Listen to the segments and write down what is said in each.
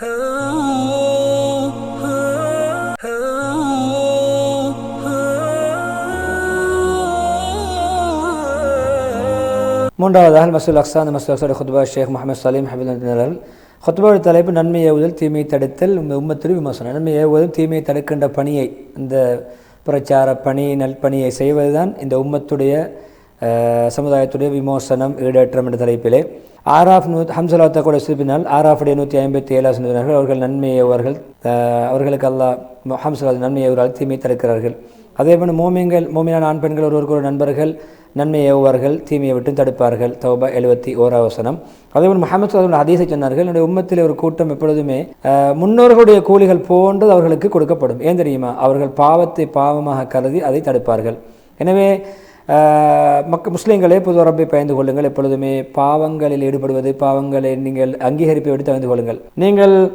மூன்றாவதாக மசூல் அக்சான் மசூல் அக்சாடு ஹுத்பா ஷேக் முகமது சலீம் ஹபீல் ஹுத்பாவுடைய தலைப்பு நன்மை ஏவுதல் தீமையை தடுத்தல் உம்மத்திற்கு விமர்சனம். நன்மை ஏவுதல் தீமையை தடுக்கின்ற பணியை இந்த பிரச்சார பணி நல்பணியை செய்வதுதான் இந்த உம்மத்துடைய சமுதாயத்துடைய விமோசனம் ஈடேற்றம் என்ற தலைப்பிலே. ஆராஃப் நூ ஹம்சலாத்தா கூட சிறுப்பினால் ஆராஃபுடைய நூற்றி ஐம்பத்தி ஏழாம் சொன்னார்கள் அவர்கள் நன்மை ஏவுவார்கள் அவர்களுக்கு அல்லாஹ் ஹம்சலாத் நன்மையை அவர்கள் தீமை தடுக்கிறார்கள் அதே போல் மோமியங்கள் மோமியான ஆண் பெண்கள் ஒருவருக்கு ஒரு நண்பர்கள் நன்மை ஏவுவார்கள் தீமையை விட்டு தடுப்பார்கள். தௌபா எழுபத்தி ஓராவசனம் அதேபோல் முகமது சல்லாஹ் ஹதீஸை சொன்னார்கள் என்னுடைய உம்மத்தில் ஒரு கூட்டம் எப்பொழுதுமே முன்னோர்களுடைய கூலிகள் போன்றது அவர்களுக்கு கொடுக்கப்படும். ஏன் தெரியுமா? அவர்கள் பாவத்தை பாவமாக கருதி அதை தடுப்பார்கள். எனவே மக்க முஸ்லீம்களே பொது ரப்பை பயந்து கொள்ளுங்கள். எப்பொழுதுமே பாவங்களில் ஈடுபடுவது பாவங்களை நீங்கள் அங்கீகரிப்பை விட்டு தவிர்த்து கொள்ளுங்கள். நீங்கள்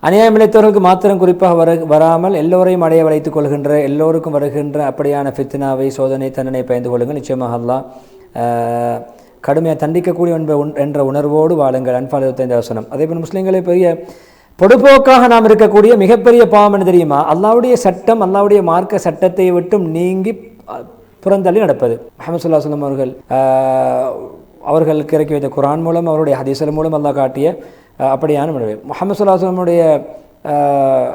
அநியாயம் இழைத்தவர்களுக்கு மாத்திரம் குறிப்பாக வர வராமல் எல்லோரையும் அடைய வளைத்துக் கொள்கின்ற எல்லோருக்கும் வருகின்ற அப்படியான ஃபித்னாவை சோதனை தண்டனை பயந்து கொள்ளுங்கள். நிச்சயமாக அல்லாஹ் கடுமையாக தண்டிக்கக்கூடிய என்ற உண்- என்ற உணர்வோடு வாழுங்கள். அன்பால் இருபத்தைந்து வசனம். அதே போல் முஸ்லீம்களை பெரிய பொடுபோக்காக நாம் இருக்கக்கூடிய மிகப்பெரிய பாவம் என்ன தெரியுமா? அல்லாவுடைய சட்டம் அல்லாவுடைய மார்க்க சட்டத்தை விட்டும் நீங்கி புறந்தள்ளி நடப்பது. முஹம்மது சுல்லா சொல்லம் அவர்கள் அவர்களுக்கு இறக்கி வைத்த குரான் மூலம் அவருடைய ஹதீசல் மூலம் அல்லாஹ் காட்டிய அப்படியான முடிவு முகமது சுல்லாஸ்லமுடைய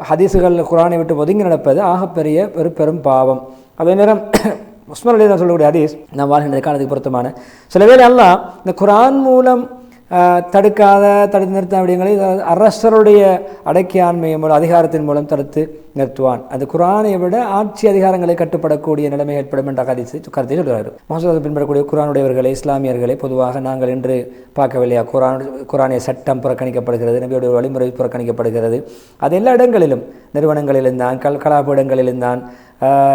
ஹதீஸுகள் குரானை விட்டு ஒதுங்கி நடப்பது ஆகப்பெரிய ஒரு பெரும் பாவம். அதே நேரம் உஸ்மான் அலி தான் சொல்லக்கூடிய ஹதீஸ் நான் வாழ்கின்ற காலத்துக்கு பொருத்தமான. சில பேர் எல்லாம் இந்த குரான் மூலம் தடுக்காத தடுத்து நிறுத்த விடயங்களை அரசருடைய அடக்கியாண்மையின் மூலம் அதிகாரத்தின் மூலம் தடுத்து நிறுத்துவான். அது குரானை விட ஆட்சி அதிகாரங்களை கட்டுப்படக்கூடிய நிலைமை ஏற்படும் என்ற கருத்தை கருத்தை சொல்கிறார் மசூதத்தை பின்பற்றக்கூடிய குரானுடையவர்களை இஸ்லாமியர்களை பொதுவாக நாங்கள் இன்று பார்க்கவில்லையா? குரான் குரானிய சட்டம் புறக்கணிக்கப்படுகிறது நபியுடைய வழிமுறை புறக்கணிக்கப்படுகிறது. அது எல்லா இடங்களிலும் நிறுவனங்களிலும் தான் கல் கலாபீடங்களிலும் தான்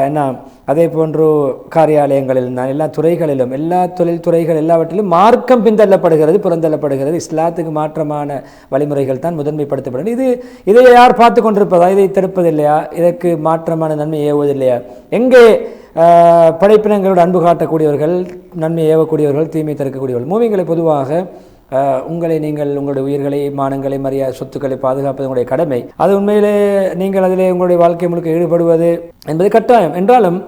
என்ன அதே போன்று காரியாலயங்களில் தான் எல்லா துறைகளிலும் எல்லா தொழில் துறைகள் எல்லாவற்றிலும் மார்க்கம் பின்தள்ளப்படுகிறது புறந்தள்ளப்படுகிறது இஸ்லாத்துக்கு மாற்றமான வழிமுறைகள் தான் முதன்மைப்படுத்தப்படுகிறது. இது இதை யார் பார்த்து கொண்டிருப்பதா? இதை தடுப்பதில்லையா? இதற்கு மாற்றமான நன்மை ஏவுவதில்லையா? எங்கே படைப்பினங்களோடு அன்பு காட்டக்கூடியவர்கள் நன்மை ஏவக்கூடியவர்கள் தீமை தடுக்கக்கூடியவர்கள் மூவிங்களை பொதுவாக உங்களை நீங்கள் உங்களுடைய உயிர்களை மானங்களை மரியா சொத்துக்களை பாதுகாப்பது உங்களுடைய கடமை. அது உண்மையிலே நீங்கள் அதிலே உங்களுடைய வாழ்க்கை முழுக்க ஈடுபடுவது என்பது கட்டாயம். என்றாலும்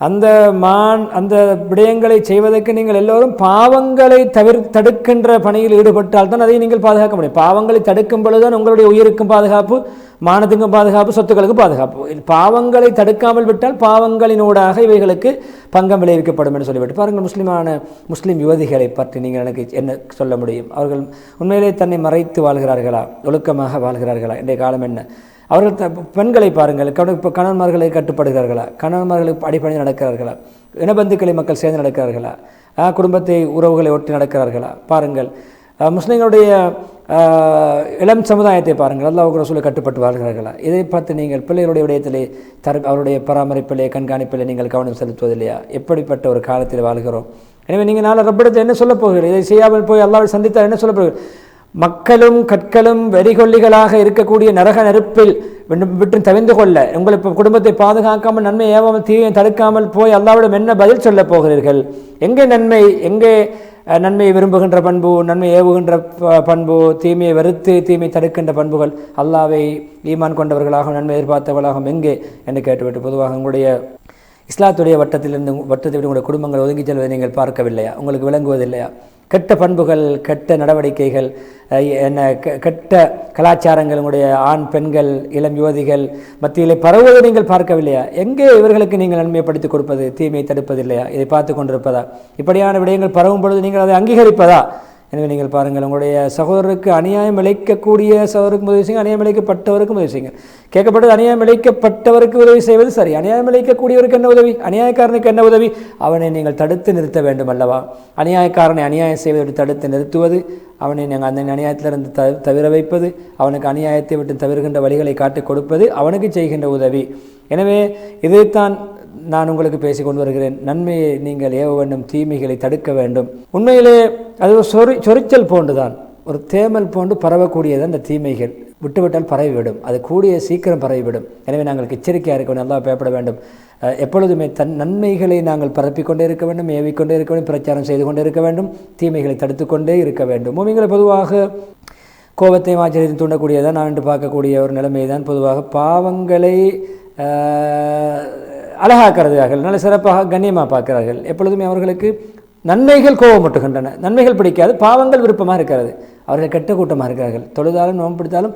அந்த மான் அந்த விடயங்களை செய்வதற்கு நீங்கள் எல்லோரும் பாவங்களை தவிர தடுக்கின்ற பணியில் ஈடுபட்டால் தான் அதை நீங்கள் பாதுகாக்க முடியும். பாவங்களை தடுக்கும் பொழுதுதான் உங்களுடைய உயிருக்கும் பாதுகாப்பு மானத்துக்கும் பாதுகாப்பு சொத்துக்களுக்கும் பாதுகாப்பு. பாவங்களை தடுக்காமல் விட்டால் பாவங்களினூடாக இவைகளுக்கு பங்கம் விளைவிக்கப்படும் என்று சொல்லிவிட்டு. பாருங்கள் முஸ்லிமான முஸ்லீம் யுவதிகளை பற்றி நீங்கள் எனக்கு என்ன சொல்ல முடியும்? அவர்கள் உண்மையிலே தன்னை மறைத்து வாழ்கிறார்களா? ஒழுக்கமாக வாழ்கிறார்களா? இன்றைய காலம் என்ன? அவர்கள் த- பெண்களை பாருங்கள். கணவன் இப்போ கணவன்மார்களை கட்டுப்படுகிறார்களா? கணவன்மார்களுக்கு அடிப்படையில் நடக்கிறார்களா? இனபந்துக்களை மக்கள் சேர்ந்து நடக்கிறார்களா? குடும்பத்தை உறவுகளை ஒட்டி நடக்கிறார்களா? பாருங்கள். முஸ்லீம்களுடைய இளம் சமுதாயத்தை பாருங்கள். அல்லாஹ் ரசூலை கட்டுப்பட்டு வாழ்கிறார்களா? இதை பார்த்து நீங்கள் பிள்ளைகளுடைய விடயத்திலே தர அவருடைய பராமரிப்பிலே கண்காணிப்பிலே நீங்கள் கவனம் செலுத்துவதில்லையா? எப்படிப்பட்ட ஒரு காலத்தில் வாழ்கிறோம்? எனவே நீங்கள் நாளை ரப்பிடத்தை என்ன சொல்லப் போகிறீர்கள்? இதை செய்யாமல் போய் அல்லாவை சந்தித்தால் என்ன சொல்லப் போகிறீர்கள்? மக்களும் கற்களும் வெறிகொல்லிகளாக இருக்கக்கூடிய நரக நெருப்பில் விட்டு தவிந்து கொள்ள உங்கள் இப்போ குடும்பத்தை பாதுகாக்காமல் நன்மை ஏவாமல் தீயை தடுக்காமல் போய் அல்லாவிடம் என்ன பதில் சொல்லப் போகிறீர்கள்? எங்கே நன்மை எங்கே நன்மையை விரும்புகின்ற பண்பு நன்மை ஏவுகின்ற ப- பண்பு தீமையை வெறுத்து தீமை தடுக்கின்ற பண்புகள் அல்லாவை ஈமான் கொண்டவர்களாகவும் நன்மை எதிர்பார்த்தவர்களாகவும் எங்கே என்று கேட்டுவிட்டு பொதுவாக உங்களுடைய இஸ்லாத்துடைய வட்டத்திலிருந்து வட்டத்தை விட உங்களுடைய குடும்பங்கள் ஒதுங்கி செல்வதை நீங்கள் பார்க்கவில்லையா? உங்களுக்கு விளங்குவதில்லையா? கெட்ட பண்புகள் கெட்ட நடவடிக்கைகள் என்ன கெ- கெட்ட கலாச்சாரங்களுடைய ஆண் பெண்கள் இளம் யுவதிகள் மத்தியிலே பரவுவதை நீங்கள் பார்க்கவில்லையா? எங்கே இவர்களுக்கு நீங்கள் நன்மைப்படுத்தி கொடுப்பது தீமையை தடுப்பதில்லையா இதை பார்த்து கொண்டிருப்பதா? இப்படியான விடயங்கள் பரவும் பொழுது நீங்கள் அதை அங்கீகரிப்பதா? எனவே நீங்கள் பாருங்கள் உங்களுடைய சகோதரருக்கு அநியாயம் இழைக்கக்கூடிய சகோதரருக்கு உதவி செய்யுங்க அநியாயம் இழைக்கப்பட்டவருக்கும் உதவி செய்யுங்க. கேட்கப்பட்டது அநியாயம் இழைக்கப்பட்டவருக்கு உதவி செய்வது சரி அநியாயம் இழைக்கக்கூடியவருக்கு என்ன உதவி அநியாயக்காரனுக்கு என்ன உதவி? அவனை நீங்கள் தடுத்து நிறுத்த வேண்டும் அல்லவா? அநியாயக்காரனை அநியாயம் செய்வதை தடுத்து நிறுத்துவது அவனை நீங்கள் அந்த அநியாயத்திலிருந்து த தவிர வைப்பது அவனுக்கு அநியாயத்தை விட்டு தவிர்கின்ற வழிகளை காட்டிக் கொடுப்பது அவனுக்கு செய்கின்ற உதவி. எனவே இதைத்தான் நான் உங்களுக்கு பேசி கொண்டு வருகிறேன். நன்மையை நீங்கள் ஏவ வேண்டும் தீமைகளை தடுக்க வேண்டும். உண்மையிலே அது ஒரு சொறி சொரிச்சல் போன்றுதான். ஒரு தேமல் போன்று பரவக்கூடியது அந்த தீமைகள். விட்டுவிட்டால் பரவிவிடும். அது கூடிய சீக்கிரம் பரவிவிடும். எனவே நாங்கள் எச்சரிக்கையாக இருக்க வேண்டும் நல்லா பயப்பட வேண்டும். எப்பொழுதுமே தன் நன்மைகளை நாங்கள் பரப்பிக்கொண்டே இருக்க வேண்டும் ஏவிக்கொண்டே இருக்க வேண்டும் பிரச்சாரம் செய்து கொண்டே இருக்க வேண்டும் தீமைகளை தடுத்துக்கொண்டே இருக்க வேண்டும். மூமிங்களை பொதுவாக கோபத்தையும் ஆச்சரியத்தையும் தூண்டக்கூடியதான் நான் என்று பார்க்கக்கூடிய ஒரு நிலைமை தான் பொதுவாக பாவங்களை ஆஹ், நல்ல சிறப்பாக கண்ணியமாக பார்க்கிறார்கள். எப்பொழுதுமே அவர்களுக்கு நன்மைகள் கோபமட்டுகின்றன. நன்மைகள் பிடிக்காது பாவங்கள் விருப்பமாக இருக்கிறது. அவர்கள் கெட்ட கூட்டமாக இருக்கிறார்கள். தொழுதாலும் நோன்பு பிடித்தாலும்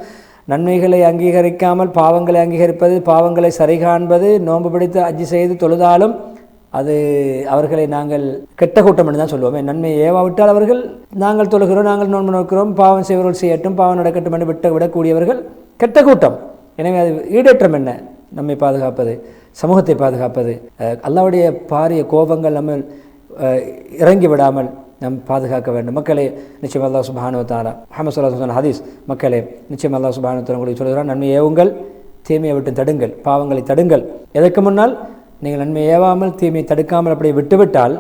நன்மைகளை அங்கீகரிக்காமல் பாவங்களை அங்கீகரிப்பது பாவங்களை சரி காண்பது நோன்பு பிடித்து அஜி செய்து தொழுதாலும் அது அவர்களை நாங்கள் கெட்ட கூட்டம் என்று தான் சொல்லுவோம். நன்மை ஏவாவிட்டால் அவர்கள் நாங்கள் தொழுகிறோம் நாங்கள் நோன்பு நோக்கிறோம் பாவம் செய்வர்கள் செய்யட்டும் பாவம் நடக்கட்டும் என்று விட்டு விடக்கூடியவர்கள் கெட்ட கூட்டம். எனவே அது ஈடேற்றம் என்ன? நம்மை பாதுகாப்பது சமூகத்தை பாதுகாப்பது அல்லாவுடைய பாரிய கோபங்கள் நம்ம இறங்கி விடாமல் நம் பாதுகாக்க வேண்டும். மக்களே நிச்சயம் அல்லா சுபானு தாலா முஹம்மது சல்லா ஹதீஸ் மக்களே நிச்சயம் அல்லா சுபானு தாலா உங்களுக்கு சொல்கிறான் நன்மை ஏவுங்கள் தீமையை விட்டு தடுங்கள் பாவங்களை தடுங்கள். எதற்கு முன்னால் நீங்கள் நன்மை ஏவாமல் தீமையை தடுக்காமல் அப்படியே விட்டுவிட்டால்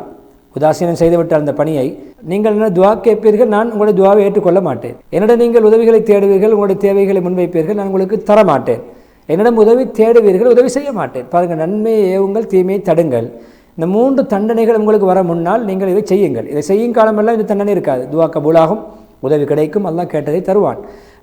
உதாசீனம் செய்துவிட்டால் அந்த பணியை நீங்கள் என்ன துவா கேட்பீர்கள் நான் உங்களுடைய துவாவை ஏற்றுக்கொள்ள மாட்டேன். என்னிடம் நீங்கள் உதவிகளை தேடுவீர்கள் உங்களுடைய தேவைகளை முன்வைப்பீர்கள் நான் உங்களுக்கு தர மாட்டேன் என்னிடம் உதவி தேடுவீர்கள் உதவி செய்ய மாட்டேன். பாருங்கள் நன்மையை ஏவுங்கள் தீமையை தடுங்கள். இந்த மூன்று தண்டனைகள் உங்களுக்கு வர முன்னால் நீங்கள் இதை செய்யுங்கள். இதை செய்யும் காலமெல்லாம் இந்த தண்டனை இருக்காது. துவா கபூலாகும் உதவி கிடைக்கும் அல்லாஹ் கேட்டதை தருவான்.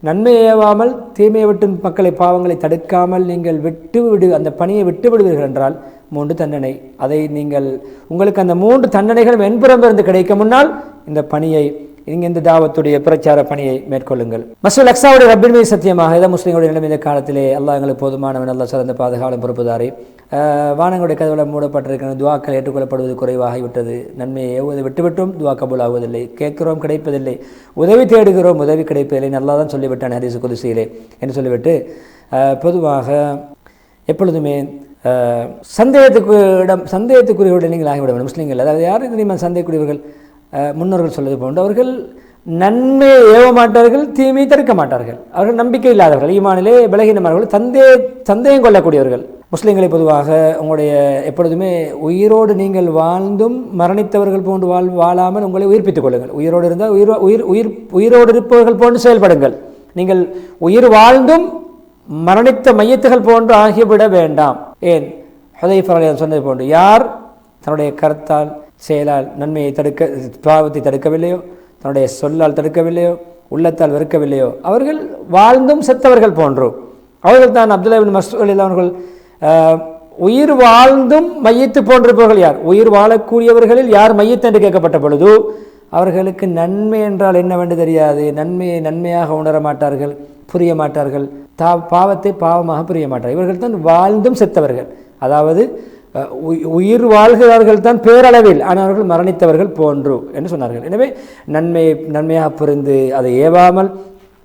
நன்மை ஏவாமல் தீமையை விட்டு மக்களை பாவங்களை தடுக்காமல் நீங்கள் விட்டு விடு அந்த பணியை விட்டு விடுவீர்கள் என்றால் மூன்று தண்டனை. அதை நீங்கள் உங்களுக்கு அந்த மூன்று தண்டனைகளும் என்புறம் இருந்து கிடைக்க முன்னால் இந்த பணியை நீங்கள் இந்த தாவத்துடைய பிரச்சார பணியை மேற்கொள்ளுங்கள். மசூல் அக்ஸாவுடைய ரப்பின் மீது சத்தியமாக இதை முஸ்லீம்களுடைய நிலைமை இந்த காலத்திலே எல்லாம் எங்களுக்கு போதுமானவன் அல்லாஹ் சிறந்த பாதுகாவலம் பொறுப்புதாரி. வானங்களுடைய கதவுல மூடப்பட்டிருக்கிற துவாக்கள் ஏற்றுக்கொள்ளப்படுவது குறைவாகிவிட்டது. நன்மையை ஏவுவதை விட்டுவிட்டும் துவா கபூல் ஆகுவதில்லை. கேட்கிறோம் கிடைப்பதில்லை. உதவி தேடுகிறோம் உதவி கிடைப்பதில்லை. நல்லா தான் சொல்லிவிட்டான் ஹரிசு குதிசையிலே. என்று சொல்லிவிட்டு பொதுவாக எப்பொழுதுமே சந்தேகத்துக்கு இடம் சந்தேகத்துக்குரியவர்கள் நீங்கள் ஆகிவிட வேண்டும். முஸ்லீம்கள் அதாவது யாரும் தெரியுமா சந்தேகக்குரியவர்கள்? முன்னோர்கள் சொல்வது போன்று அவர்கள் நன்மையை ஏவ மாட்டார்கள் தீமையை தடுக்க மாட்டார்கள் அவர்கள் நம்பிக்கை இல்லாதவர்கள். ஈமானிலே பலகீனமானவர்கள் சந்தே சந்தேகம் கொள்ளக்கூடியவர்கள். முஸ்லீம்களை பொதுவாக உங்களுடைய எப்பொழுதுமே உயிரோடு நீங்கள் வாழ்ந்தும் மரணித்தவர்கள் போன்று வாழ் வாழாமல் உங்களை உயிர்ப்பித்துக் கொள்ளுங்கள். உயிரோடு இருந்தால் உயிர் உயிர் உயிர் உயிரோடு இருப்பவர்கள் போன்று செயல்படுங்கள். நீங்கள் உயிர் வாழ்ந்தும் மரணித்த மையத்துகள் போன்று ஆகிவிட வேண்டாம். ஏன்? ஹுதைஃபர் சொன்னது போன்று யார் தன்னுடைய கருத்தால் செயலால் நன்மையை தடுக்க பாவத்தை தடுக்கவில்லையோ? தன்னுடைய சொல்லால் தடுக்கவில்லையோ? உள்ளத்தால் வெறுக்கவில்லையோ? அவர்கள் வாழ்ந்தும் செத்தவர்கள் போன்றோம் அவர்கள் தான் அப்துல்லாபின் மசூல் அவர்கள் உயிர் வாழ்ந்தும் மையத்து போன்றிருப்பவர்கள் யார்? உயிர் வாழக்கூடியவர்களில் யார் மையத்து என்று கேட்கப்பட்ட பொழுது அவர்களுக்கு நன்மை என்றால் என்னவென்று தெரியாது. நன்மையை நன்மையாக உணர மாட்டார்கள் புரிய மாட்டார்கள். தா பாவத்தை பாவமாக புரிய மாட்டார்கள். இவர்கள் தான் வாழ்ந்தும் செத்தவர்கள். அதாவது உயிர் வாழ்கிறார்கள் தான் பேரளவில் ஆனால் அவர்கள் மரணித்தவர்கள் போன்று என்று சொன்னார்கள். எனவே நன்மை நன்மையாக புரிந்து அதை ஏவாமல்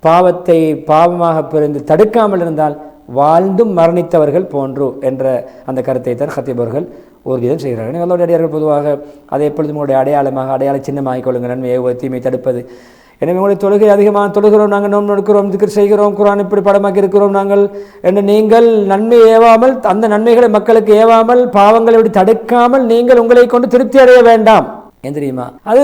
பாவத்தை பாவமாக புரிந்து தடுக்காமல் இருந்தால் வாழ்ந்தும் மரணித்தவர்கள் போன்று என்ற அந்த கருத்தை தான் ஹத்தீப் அவர்கள் ஊர்ஜிதம் செய்கிறார்கள் எனவே அடியார்கள் பொதுவாக அதை எப்பொழுதும் உங்களுடைய அடையாளமாக அடையாள சின்னமாகிக் கொள்ளுங்கள். நன்மை தீமை தடுப்பது எனவே உங்களுடைய தொழுகை அதிகமாக தொழுகிறோம் நாங்கள் நோம் எடுக்கிறோம் திக்ர் செய்கிறோம் குரான் இப்படி படமாக்கி இருக்கிறோம் நாங்கள் என்று நீங்கள் நன்மை ஏவாமல் அந்த நன்மைகளை மக்களுக்கு ஏவாமல் பாவங்களை இப்படி தடுக்காமல் நீங்கள் உங்களை கொண்டு திருப்தி அடைய வேண்டாம். ஏன் தெரியுமா? அது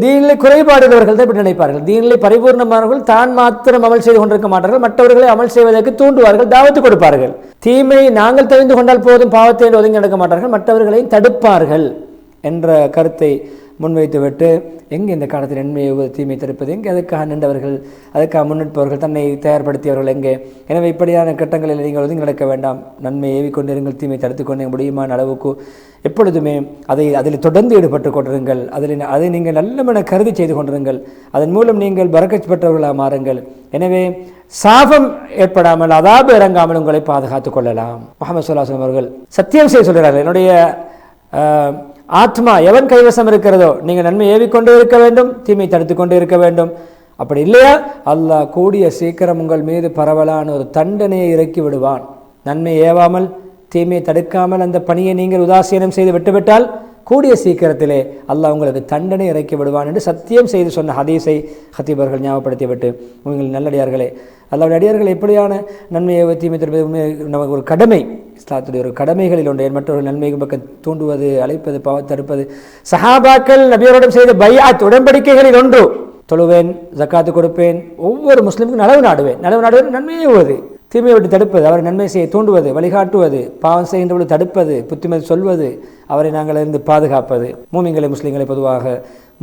தீனிலே குறைபாடுகிறவர்கள் தான் இப்படி நினைப்பார்கள். தீனிலே பரிபூர்ணமானவர்கள் தான் மாத்திரம் அமல் செய்து கொண்டிருக்க மாட்டார்கள். மற்றவர்களை அமல் செய்வதற்கு தூண்டுவார்கள் தாவத்து கொடுப்பார்கள். தீமையை நாங்கள் தெரிந்து கொண்டால் போதும் பாவத்தை என்று ஒதுங்கி நடக்க மாட்டார்கள் மற்றவர்களையும் தடுப்பார்கள் என்ற கருத்தை முன்வைத்துவிட்டு எங்கே இந்த காலத்தில் நன்மையை தீமை தடுப்பது எங்கே அதுக்காக நின்றவர்கள் அதுக்காக முன்னெடுப்பவர்கள் தன்னை தயார்படுத்தியவர்கள் எங்கே? எனவே இப்படியான கட்டங்களில் நீங்கள் ஒதுங்கி நடக்க வேண்டாம். நன்மை ஏவி கொண்டிருங்கள் தீமை தடுத்து கொண்டே முடியுமான அளவுக்கு எப்பொழுதுமே அதை அதில் தொடர்ந்து ஈடுபட்டு கொண்டிருங்கள். அதில் அதை நீங்கள் நல்லமென கருதி செய்து கொண்டிருங்கள். அதன் மூலம் நீங்கள் பறக்கச் பெற்றவர்களாக மாறுங்கள். எனவே சாபம் ஏற்படாமல் அதாபு இறங்காமல் உங்களை பாதுகாத்துக் கொள்ளலாம். முகமது சுல்லாஸ்லம் அவர்கள் சத்தியம் செய்ய சொல்கிறார்கள். என்னுடைய ஆத்மா எவன் கைவசம் இருக்கிறதோ நீங்கள் நன்மை ஏவிக்கொண்டே இருக்க வேண்டும் தீமை தடுத்து கொண்டே இருக்க வேண்டும். அப்படி இல்லையா? அல்லாஹ் கூடிய சீக்கிரம் உங்கள் மீது பரவலான ஒரு தண்டனையை இறக்கி விடுவான். நன்மை ஏவாமல் தீமையை தடுக்காமல் அந்த பணியை நீங்கள் உதாசீனம் செய்து விட்டுவிட்டால் கூடிய சீக்கிரத்திலே அல்லாஹ் உங்களுக்கு தண்டனை இறக்கி விடுவான் என்று சத்தியம் செய்து சொன்ன ஹதீஸை ஹத்தீபர்கள் ஞாபகப்படுத்திவிட்டு உங்கள் நல்லடியார்களே அல்லாவுடைய அடியார்கள் எப்படியான நன்மையை தீமை தடுப்பது உண்மை- நமக்கு ஒரு கடமை. இஸ்லாத்துடைய ஒரு கடமைகளில் ஒன்று மற்றவர்கள் நன்மை பக்கம் தூண்டுவது அழைப்பது பாவ தடுப்பது. சஹாபாக்கள் நபியோரிடம் செய்த பையாத் உடன்படிக்கைகளில் ஒன்று. தொழுவேன் ஜக்காத்து கொடுப்பேன் ஒவ்வொரு முஸ்லீமுக்கும் நலவு நாடுவேன். நலவு நாடுவேன் நன்மையே உவது தீமையை விட்டு தடுப்பது அவரை நன்மை செய்ய தூண்டுவது வழிகாட்டுவது பாவம் செய்கின்றவர்கள் தடுப்பது புத்திமதி சொல்வது அவரை நாங்கள் இருந்து பாதுகாப்பது. மூமிங்களை முஸ்லீம்களை பொதுவாக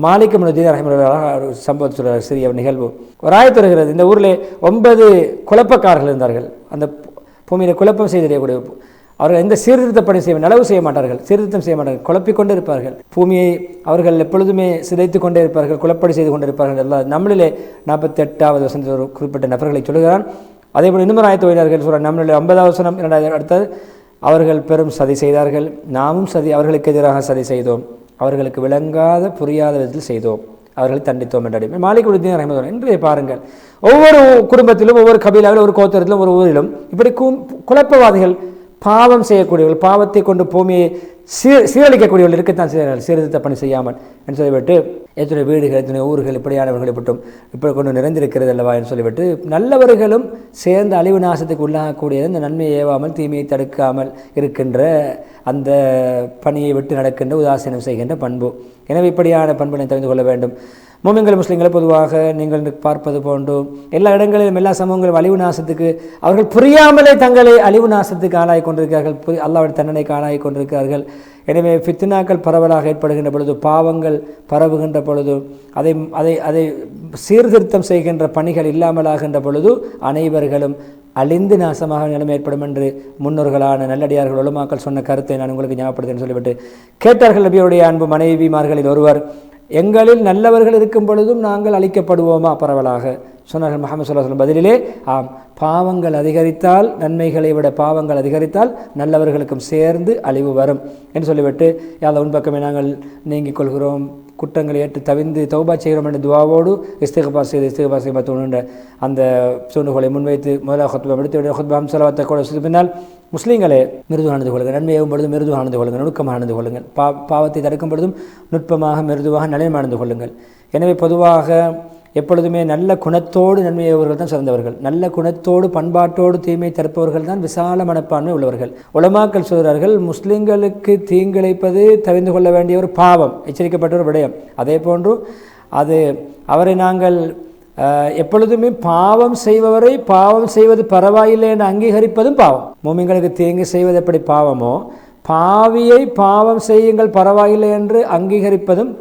மாலிக் முனதீன் ரஹமலாக ஒரு சொல்கிறார் சிறிய நிகழ்வு. ஒரு ஆயத்து வருகிறது இந்த ஊரில் ஒன்பது குழப்பக்காரர்கள் இருந்தார்கள். அந்த பூமியில் குழப்பம் செய்திடக்கூடிய அவர்கள் எந்த சீர்திருத்த பணி செய்ய நலவு செய்ய மாட்டார்கள் சீர்திருத்தம் செய்ய மாட்டார்கள் குழப்பிக்கொண்டே இருப்பார்கள். பூமியை அவர்கள் எப்பொழுதுமே சிதைத்து கொண்டே இருப்பார்கள் குழப்படி செய்து கொண்டே இருப்பார்கள் எல்லாம் நம்மளிலே நாற்பத்தி எட்டாவது வசனத்தில் ஒரு குறிப்பிட்ட நபர்களை சொல்கிறான் அதே போல் இன்னும் ஆயத்து வைனார்கள் சொல்கிறார் நம்மளுடைய ஐம்பதாவது வசனம் இரண்டாயிரம் அடுத்தது அவர்கள் பெரும் சதி செய்தார்கள் நாமும் சதி அவர்களுக்கு எதிராக சதி செய்தோம் அவர்களுக்கு விளங்காத புரியாத விதத்தில் செய்தோம். அவர்களை தண்டித்தோம் என்றடி மாலிக் உடுத்தீன் ரஹமதுல்லா இன்றைய பாருங்கள். ஒவ்வொரு குடும்பத்திலும் ஒவ்வொரு கபிலாவிலும் ஒரு கோத்திரத்திலும் ஒரு ஊரிலும் இப்படி குழப்பவாதிகள் பாவம் செய்யக்கூடியவர்கள் பாவத்தை கொண்டு பூமியை சீர் சீரழிக்கக்கூடியவர்கள் இருக்கத்தான் செய்கிறார்கள். சீர்திருத்த பணி செய்யாமல் என்று சொல்லிவிட்டு எத்தனை வீடுகள் எத்தனை ஊர்கள் இப்படியானவர்கள் இப்பட்டும் இப்படி கொண்டு நிறைந்திருக்கிறது அல்லவா என்று சொல்லிவிட்டு நல்லவர்களும் சேர்ந்த அழிவு நாசத்துக்கு உள்ளாகக்கூடியது இந்த நன்மையை ஏவாமல் தீமையை தடுக்காமல் இருக்கின்ற அந்த பணியை விட்டு நடக்கின்ற உதாசீனம் செய்கின்ற பண்பு. எனவே இப்படியான பண்புகளை தெரிந்து கொள்ள வேண்டும். மூமிங்கள் முஸ்லீம்களை பொதுவாக நீங்கள் பார்ப்பது போன்று எல்லா இடங்களிலும் எல்லா சமூகங்களும் அழிவு நாசத்துக்கு அவர்கள் புரியாமலே தங்களை அழிவு நாசத்துக்கு ஆளாகி கொண்டிருக்கிறார்கள். புரி அல்லாவுடைய தண்டனைக்கு ஆளாகி கொண்டிருக்கிறார்கள். எனவே ஃபித்னாக்கள் பரவலாக ஏற்படுகின்ற பொழுது பாவங்கள் பரவுகின்ற பொழுது அதை அதை அதை சீர்திருத்தம் செய்கின்ற பணிகள் இல்லாமலாகின்ற பொழுது அனைவர்களும் அழிந்து நாசமாக நிலைமை ஏற்படும் என்று முன்னோர்களான நல்லடியார்கள் உலமாக்கள் சொன்ன கருத்தை நான் உங்களுக்கு ஞாபகப்படுத்தேன் சொல்லிவிட்டு கேட்டார்கள் நபியுடைய அன்பு மனைவிமார்களில் ஒருவர் எங்களில் நல்லவர்கள் இருக்கும் பொழுதும் நாங்கள் அழிக்கப்படுவோமா பரவலாக. சொன்னார்கள் முகமது சொல்லா பதிலிலே ஆம். பாவங்கள் அதிகரித்தால் நன்மைகளை விட பாவங்கள் அதிகரித்தால் நல்லவர்களுக்கும் சேர்ந்து அழிவு வரும் என்று சொல்லிவிட்டு யாத உன்பக்கமே நாங்கள் நீங்கிக் கொள்கிறோம். குற்றங்களை ஏற்று தவிந்து தௌபா செய்கிறோம் என்ற துவாவோடு இஸ்திகபா செய்து இஸ்திகபா செய்ய அந்த சூண்டுகோலை முன்வைத்து முதலாக ஹொத்பா எடுத்து ஹுத்பாம் செலவத்தை கூட பின்னால் முஸ்லீம்களே மிருது ஆனது கொள்ளுங்கள். நன்மை பொழுது பொழுதும் மிருது கொள்ளுங்கள். நுணுக்கமாக நடந்து கொள்ளுங்கள். பா பாவத்தை தடுக்கும் பொழுதும் நுட்பமாக மிருதுவாக நிலையம் ஆனது கொள்ளுங்கள். எனவே பொதுவாக எப்பொழுதுமே நல்ல குணத்தோடு நன்மையவர்கள் தான் சிறந்தவர்கள். நல்ல குணத்தோடு பண்பாட்டோடு தீமை தடுப்பவர்கள் தான் விசால மனப்பான்மை உள்ளவர்கள். உலமாக்கள் சொல்கிறார்கள் முஸ்லீம்களுக்கு தீங்கிழைப்பது தவிர்ந்து கொள்ள வேண்டிய ஒரு பாவம் எச்சரிக்கப்பட்ட ஒரு விடயம். அதே போன்று அது அவரை நாங்கள் எப்பொழுதுமே பாவம் செய்பவரை பாவம் செய்வது பரவாயில்லை என்று அங்கீகரிப்பதும் பாவம். மூமிங்களுக்கு தீங்கு செய்வது எப்படி பாவமோ பாவியை பாவம் செய்யுங்கள் பரவாயில்லை என்று அங்கீகரிப்பதும்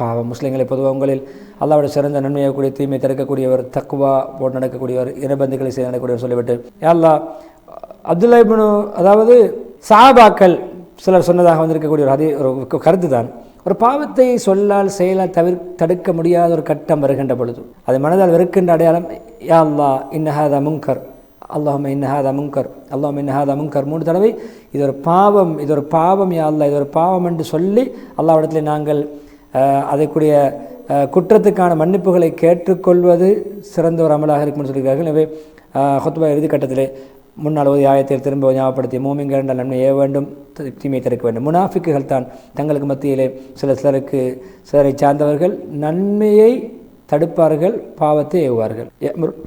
பாவம். முஸ்லீம்களை பொதுவாக உங்களில் அல்லாவோட சிறந்த நன்மையை கூடிய தீமை திறக்கக்கூடியவர் தக்குவா போட்டு நடக்கக்கூடியவர் இனபந்துகளை செய்து நடக்கக்கூடியவர் சொல்லிவிட்டு அல்லா அல்லாஹ் அதாவது சாபாக்கள் சிலர் சொன்னதாக வந்திருக்கக்கூடிய ஒரு அதே ஒரு கருத்து தான் ஒரு பாவத்தை சொல்லால் செயலால் தவிர தடுக்க முடியாத ஒரு கட்டம் வருகின்ற பொழுது அது மனதால் வெறுக்கின்ற அடையாளம் யா அல்லா இன்னஹாதா முங்கர் அல்லாஹும் இன்னஹாதா முங்கர் அல்லாஹும் இன்னஹாதா முங்கர் மூணு தடவை இது ஒரு பாவம் இது ஒரு பாவம் யா அல்லா இது ஒரு பாவம் என்று சொல்லி அல்லாவிடத்தில் நாங்கள் அதைக்கூடிய அதற்குரிய குற்றத்துக்கான மன்னிப்புகளை கேட்டுக்கொள்வது சிறந்த ஒரு அமலாக இருக்கும்னு சொல்கிறார்கள் எனவே ஹொத்பா இறுதி கட்டத்திலே முன்னால் ஒரு ஆயத்தில் திரும்ப ஞாபகப்படுத்தி மூமிங்கள் என்றால் நன்மை ஏ வேண்டும் தீமை தடுக்க வேண்டும். முனாஃபிக்குகள் தான் தங்களுக்கு மத்தியிலே சில சிலருக்கு சிலரை சார்ந்தவர்கள் நன்மையை தடுப்பார்கள் பாவத்தை ஏவுவார்கள்.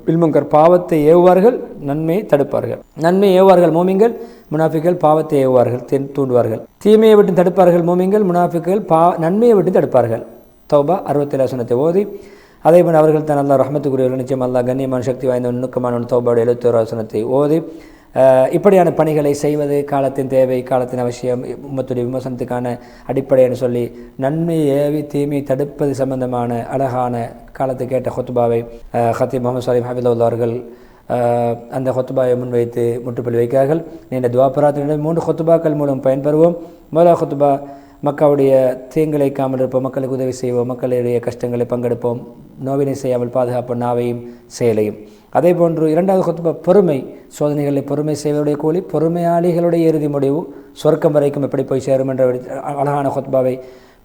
பில்முங்கர் பாவத்தை ஏவுவார்கள் நன்மையை தடுப்பார்கள். நன்மை ஏவுவார்கள் மூமிங்கள் முனாஃபிக்கள் பாவத்தை ஏவுவார்கள் தென் தூண்டுவார்கள். தீமையை விட்டு தடுப்பார்கள் மூமிங்கள் முனாஃபிக்கள் பா நன்மையை விட்டு தடுப்பார்கள். தௌபா அறுபத்தேழு வசனத்தை ஓதி அதே போல் அவர்கள் தான் அல்லா ரஹமத்துக்குரியவர்கள் நிச்சயம் அல்லா கண்ணியமான சக்தி வாய்ந்த நுணுக்கமான தோபாடு எழுபத்தோரு வசனத்தை ஓதி இப்படியான பணிகளை செய்வது காலத்தின் தேவை காலத்தின் அவசியம் உம்மத்துடைய விமர்சனத்துக்கான அடிப்படை என்று சொல்லி நன்மை ஏவி தீமை தடுப்பது சம்பந்தமான அழகான காலத்தை கேட்ட ஹொத்துபாவை ஹத்தீப் முகமது சலீம் ஹபிதுல்லா அவர்கள் அந்த ஹொத்துபாவை முன்வைத்து முற்றுப்புள்ளி வைக்கிறார்கள். நீண்ட துவாபராத்தினுடன் மூன்று ஹொத்துபாக்கள் மூலம் பயன்பெறுவோம். முதல் ஹொத்துபா மக்காவுடைய தீங்கிழைக்காமல் இருப்போம் மக்களுக்கு உதவி செய்வோம் மக்களுடைய கஷ்டங்களை பங்கெடுப்போம் நோவினை செய்யாமல் பாதுகாப்போம் நாவையும் செயலையும். அதே போன்று இரண்டாவது கொத்துபா பொறுமை. சோதனைகளை பொறுமை செய்வதுடைய கூலி பொறுமையாளிகளுடைய இறுதி முடிவு சொர்க்கம் வரைக்கும் எப்படி போய் சேரும் என்ற அழகான கொத்பாவை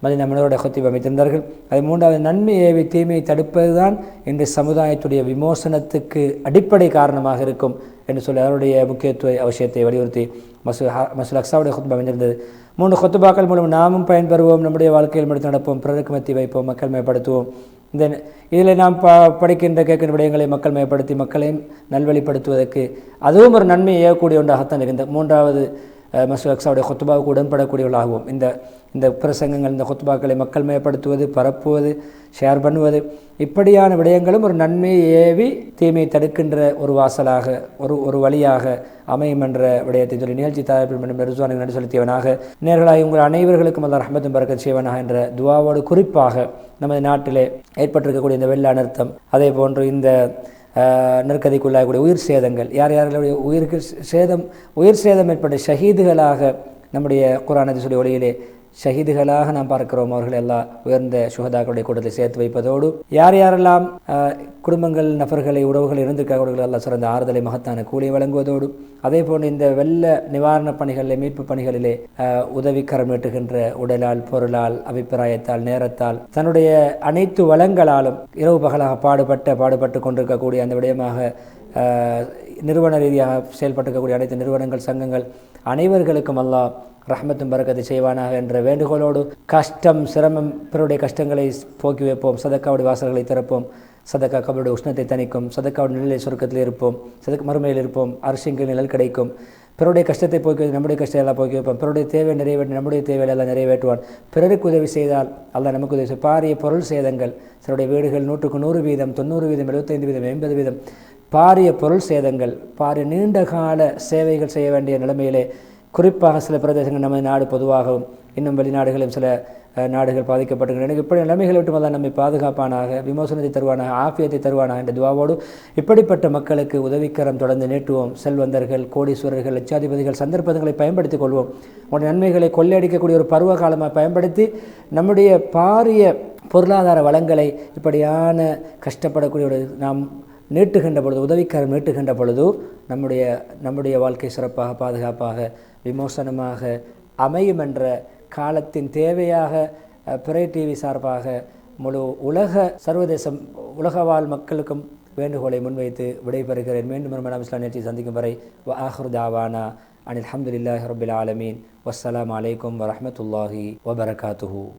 மதின மனோட கொத்திப் அமைத்திருந்தார்கள். அது மூன்றாவது நன்மை ஏவி தீமையை தடுப்பதுதான் இன்று சமுதாயத்துடைய விமோசனத்துக்கு அடிப்படை காரணமாக இருக்கும் என்று சொல்லி அவருடைய முக்கியத்துவ அவசியத்தை வலியுறுத்தி மசூ மசூல் அக்ஸாவுடைய கொத்பா அமைந்திருந்தது. மூன்று கொத்துபாக்கள் மூலம் நாமும் பயன்பெறுவோம். நம்முடைய வாழ்க்கையில் முடித்து நடப்போம். பிறருக்கு மத்தி வைப்போம். மக்கள் மேம்படுத்துவோம். இந்த இதில் நாம் ப படிக்கின்ற கேட்கின்ற விடயங்களை மக்கள் மேம்படுத்தி மக்களையும் நல்வழிப்படுத்துவதற்கு அதுவும் ஒரு நன்மை ஏகக்கூடிய ஒன்றாகத்தான் இருந்த மூன்றாவது மசூத் அக்ஸாவுடைய கொத்துபாவுக்கு உடன்படக்கூடியவர்களாகவும் இந்த இந்த பிரசங்கங்கள் இந்த கொத்துபாக்களை மக்கள் மேம்படுத்துவது பரப்புவது ஷேர் பண்ணுவது இப்படியான விடயங்களும் ஒரு நன்மையை ஏவி தீமையை தடுக்கின்ற ஒரு வாசலாக ஒரு ஒரு வழியாக அமையும் என்ற விடயத்தை சொல்லி நிகழ்ச்சி தயாரிப்பு ரிசுவானை நடி செலுத்தியவனாக நேர்களாக உங்கள் அனைவர்களுக்கும் அல்ல ரஹமத்தும் பறக்க செய்வனாக என்ற துவாவோடு குறிப்பாக நமது நாட்டிலே ஏற்பட்டிருக்கக்கூடிய இந்த வெள்ள அனர்த்தம் அதே போன்று இந்த நெருக்கதிக்குள்ளாகக்கூடிய உயிர் சேதங்கள். யார் யார்களுடைய உயிருக்கு சேதம் உயிர் சேதம் ஏற்பட்ட ஷஹீதுகளாக நம்முடைய குரானது சொல்லி ஒளியிலே ஷஹீதுகளாக நாம் பார்க்கிறோம். அவர்கள் எல்லாம் உயர்ந்த சுகதாக்களுடைய கூட்டத்தில் சேர்த்து வைப்பதோடு யார் யாரெல்லாம் குடும்பங்கள் நபர்களை உறவுகள் இருந்திருக்கிறவர்கள் எல்லாம் சிறந்த ஆறுதலை மகத்தான கூலி வழங்குவதோடு அதே போன்று இந்த வெள்ள நிவாரணப் பணிகளில் மீட்பு பணிகளிலே உதவிக்கரம் நீட்டுகின்ற உடலால் பொருளால் அபிப்பிராயத்தால் நேரத்தால் தன்னுடைய அனைத்து வளங்களாலும் இரவு பகலாக பாடுபட்ட பாடுபட்டு கொண்டிருக்கக்கூடிய அந்த விடயமாக நிறுவன ரீதியாக செயல்பட்டுக்கக்கூடிய அனைத்து நிறுவனங்கள் சங்கங்கள் அனைவர்களுக்கும் அல்லாஹ் ரஹமத்தும் பரக்கத்தை செய்வானாக என்ற வேண்டுகோளோடு கஷ்டம் சிரமம் பிறருடைய கஷ்டங்களை போக்கி வைப்போம். சதக்காவுடைய வாசல்களை திறப்போம். சதக்கா கபருடைய உஷ்ணத்தை தணிக்கும். சதக்காவுடைய நிலை சுருக்கத்தில் இருப்போம். சதக்க மறுமையில் இருப்போம். அரசியல் நிழல் கிடைக்கும். பிறருடைய கஷ்டத்தை போக்கி நம்முடைய கஷ்டத்தை எல்லாம் போக்கி வைப்போம். பிறருடைய தேவை நிறைவேற்றி நம்முடைய தேவைகள் எல்லாம் நிறைவேற்றுவான். பிறருக்கு உதவி செய்தால் அல்ல நமக்கு உதவி பாரிய பொருள் சேதங்கள். சிலருடைய வீடுகள் நூற்றுக்கு நூறு வீதம் தொண்ணூறு வீதம் எழுபத்தைந்து வீதம் எண்பது வீதம். பாரிய பொருள் சேதங்கள். பாரிய நீண்ட கால சேவைகள் செய்ய வேண்டிய நிலைமையிலே குறிப்பாக சில பிரதேசங்கள் நமது நாடு பொதுவாகவும் இன்னும் வெளிநாடுகளும் சில நாடுகள் பாதிக்கப்பட்டிருக்கின்றன. இப்படி நிலைமைகளை விட்டு முதல் நம்மை பாதுகாப்பானாக விமோசனத்தை தருவானாக ஆஃபியத்தை தருவானாக என்ற துவாவோடு இப்படிப்பட்ட மக்களுக்கு உதவிக்கரம் தொடர்ந்து நீட்டுவோம். செல்வந்தர்கள் கோடீஸ்வரர்கள் லட்சாதிபதிகள் சந்தர்ப்பங்களை பயன்படுத்திக் கொள்வோம். உடைய நன்மைகளை கொள்ளையடிக்கக்கூடிய ஒரு பருவ காலமாக பயன்படுத்தி நம்முடைய பாரிய பொருளாதார வளங்களை இப்படியான கஷ்டப்படக்கூடிய ஒரு நாம் நீட்டுகின்ற பொழுது உதவிக்காரம் நீட்டுகின்ற பொழுது நம்முடைய நம்முடைய வாழ்க்கை சிறப்பாக பாதுகாப்பாக விமோசனமாக அமையும் என்ற காலத்தின் தேவையாக பிறை டிவி சார்பாக முழு உலக சர்வதேசம் உலக வாழ் மக்களுக்கும் வேண்டுகோளை முன்வைத்து விடைபெறுகிறேன். மீண்டும் மேடம் இஸ்லாம் நேற்றை சந்திக்கும் வரை ஆஹர் தாவானா அனில் அஹமதுல்லாஹி ரபில் ஆலமீன். வஸ்ஸலாம் அலைக்கும் வரமத்துல்லாஹி வபரகாத்துஹூ.